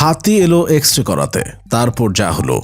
হাতি এলো X ray করাতে। তারপর যা হলো।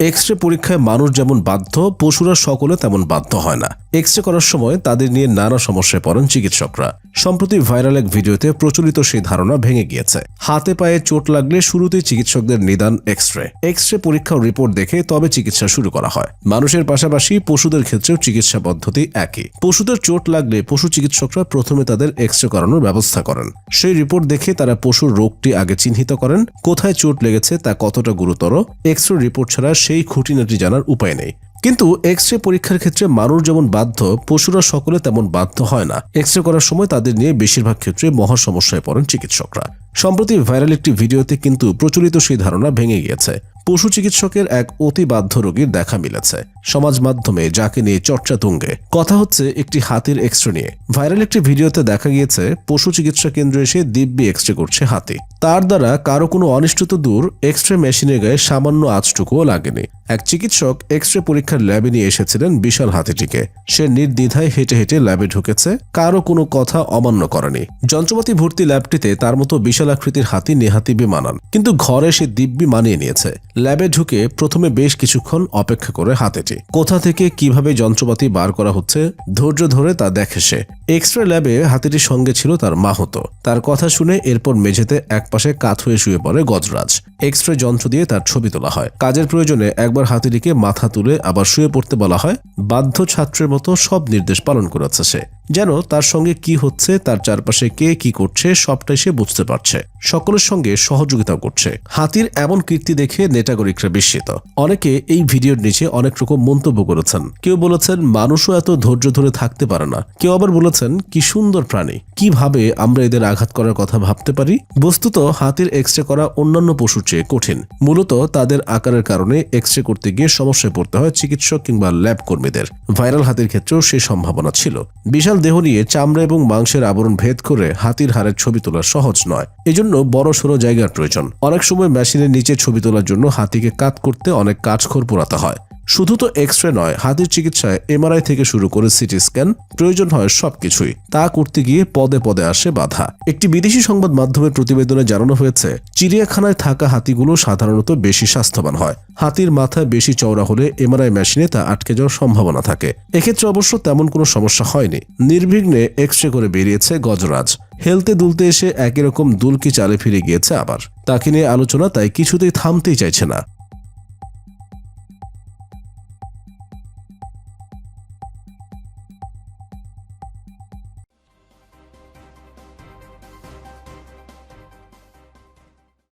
এক্স রে পরীক্ষায় মানুষ যেমন বাধ্য, পশুরা সকলে তেমন বাধ্য হয় না। এক্স রে করার সময় তাদের নিয়ে নানা সমস্যায় পড়েন চিকিৎসকরা। সম্প্রতি ভাইরাল এক ভিডিওতে প্রচলিত সেই ধারণা ভেঙে গিয়েছে। হাতে পায়ে চোট লাগলে শুরুতেই চিকিৎসকদের নিদান এক্স রে এক্স রে পরীক্ষা ও রিপোর্ট দেখে তবে চিকিৎসা শুরু করা হয়। মানুষের পাশাপাশি পশুদের ক্ষেত্রেও চিকিৎসা পদ্ধতি একই। পশুদের চোট লাগলে পশু চিকিৎসকরা প্রথমে তাদের এক্স রে করানোর ব্যবস্থা করেন। সেই রিপোর্ট দেখে তারা পশুর রোগটি আগে চিহ্নিত করেন। কোথায় চোট লেগেছে তা কতটা গুরুতর? এক্স রে রিপোর্ট ছাড়া সেই খুঁটিনাটি জানার উপায় নেই। কিন্তু এক্স রে পরীক্ষার ক্ষেত্রে মানুষ যেমন বাধ্য, পশুরা সকলে তেমন বাধ্য হয় না। এক্স রে করার সময় তাদের নিয়ে বেশিরভাগ ক্ষেত্রে মহা সমস্যায় পড়েন চিকিৎসকরা। সম্প্রতি ভাইরাল একটি ভিডিওতে কিন্তু প্রচলিত সেই ধারণা ভেঙে গিয়েছে। পশু চিকিৎসকের এক অতি বাধ্য রোগীর দেখা মিলেছে। সমাজ মাধ্যমে যাকে নিয়ে চর্চা তুঙ্গে। কথা হচ্ছে একটি হাতির এক্স নিয়ে। ভাইরাল একটি ভিডিওতে দেখা গিয়েছে, পশু চিকিৎসা কেন্দ্রে এসে দিব্যি এক্স করছে হাতি। তার দ্বারা কারও কোনো অনিষ্ট তো দূর এক্স রে মেশিনের গায়ে সামান্য আঁচটুকুও লাগেনি। এক চিকিৎসক এক্স রে পরীক্ষার ল্যাবে নিয়ে এসেছিলেন বিশাল হাতিটিকে। সে নির্দ্বিধায় হেঁটে হেঁটে ল্যাবে ঢুকেছে, কারও কোনো কথা অমান্য করেনি। যন্ত্রপাতি ভর্তি ল্যাবটিতে তার মতো বিশাল আকৃতির হাতি নেহাতি বেমানান। কিন্তু ঘরে সে দিব্যি মানিয়ে নিয়েছে। ল্যাবে ঢুকে প্রথমে বেশ কিছুক্ষণ অপেক্ষা করে হাতিটি। কোথা থেকে কীভাবে যন্ত্রপাতি বার করা হচ্ছে ধৈর্য ধরে তা দেখে সে। এক্স রে ল্যাবে হাতিটির সঙ্গে ছিল তার মাহতো। তার কথা শুনে এরপর মেঝেতে একপাশে কাত হয়ে শুয়ে পড়ে গজরাজ। এক্স রে যন্ত্র দিয়ে তার ছবি তোলা হয়। কাজের প্রয়োজনে একবার হাতিটিকে মাথা তুলে আবার শুয়ে পড়তে বলা হয়, বাধ্য ছাত্রের মতো সব নির্দেশ পালন করেছে সে। যেন তার সঙ্গে কি হচ্ছে, তার চারপাশে কে কি করছে, সবটাই সে বুঝতে পারছে। সকলের সঙ্গে সহযোগিতাও করছে। হাতির এমন কীর্তি দেখে নেটাগরিকরা বিস্মিত। অনেকে এই ভিডিওর নিচে অনেক রকম মন্তব্য করেছেন। কেউ বলেছেন, মানুষও এত ধৈর্য ধরে থাকতে পারে না। কেউ আবার বলেছেন কি সুন্দর প্রাণী। কীভাবে আমরা এদের আঘাত করার কথা ভাবতে পারি? বস্তুত, হাতির এক্স করা অন্যান্য পশুর চেয়ে কঠিন। মূলত, তাদের আকারের কারণে এক্স করতে গিয়ে সমস্যায় পড়তে হয় চিকিৎসক কিংবা ল্যাব কর্মীদের। ভাইরাল হাতির ক্ষেত্রেও সে সম্ভাবনা ছিল। বিশাল দেহ নিয়ে চামড়া এবং মাংসের আবরণ ভেদ করে হাতির হাড়ের ছবি তোলা সহজ নয়। এজন্য বড় সড়ো জায়গার প্রয়োজন। অনেক সময় মেশিনের নিচে ছবি তোলার জন্য হাতিকে কাত করতে অনেক কাজখড় পোড়াতে হয়। শুধু তো এক্স রে নয়, হাতির চিকিৎসায় এমআরআই থেকে শুরু করে সিটি স্ক্যান প্রয়োজন হয় সবকিছুই। তা করতে গিয়ে পদে পদে আসে বাধা। একটি বিদেশি সংবাদ মাধ্যমের প্রতিবেদনে জানানো হয়েছে, চিড়িয়াখানায় থাকা হাতিগুলো সাধারণত বেশি স্বাস্থ্যবান হয়। হাতির মাথা বেশি চওড়া হলে এমআরআই মেশিনে তা আটকে যাওয়ার সম্ভাবনা থাকে। এক্ষেত্রে অবশ্য তেমন কোনো সমস্যা হয়নি। নির্বিঘ্নে এক্স রে করে বেরিয়েছে গজরাজ। হেলতে দুলতে এসে একই রকম দুলকি চালে ফিরে গিয়েছে আবার। তাকে নিয়ে আলোচনা তাই কিছুতেই থামতেই চাইছে না।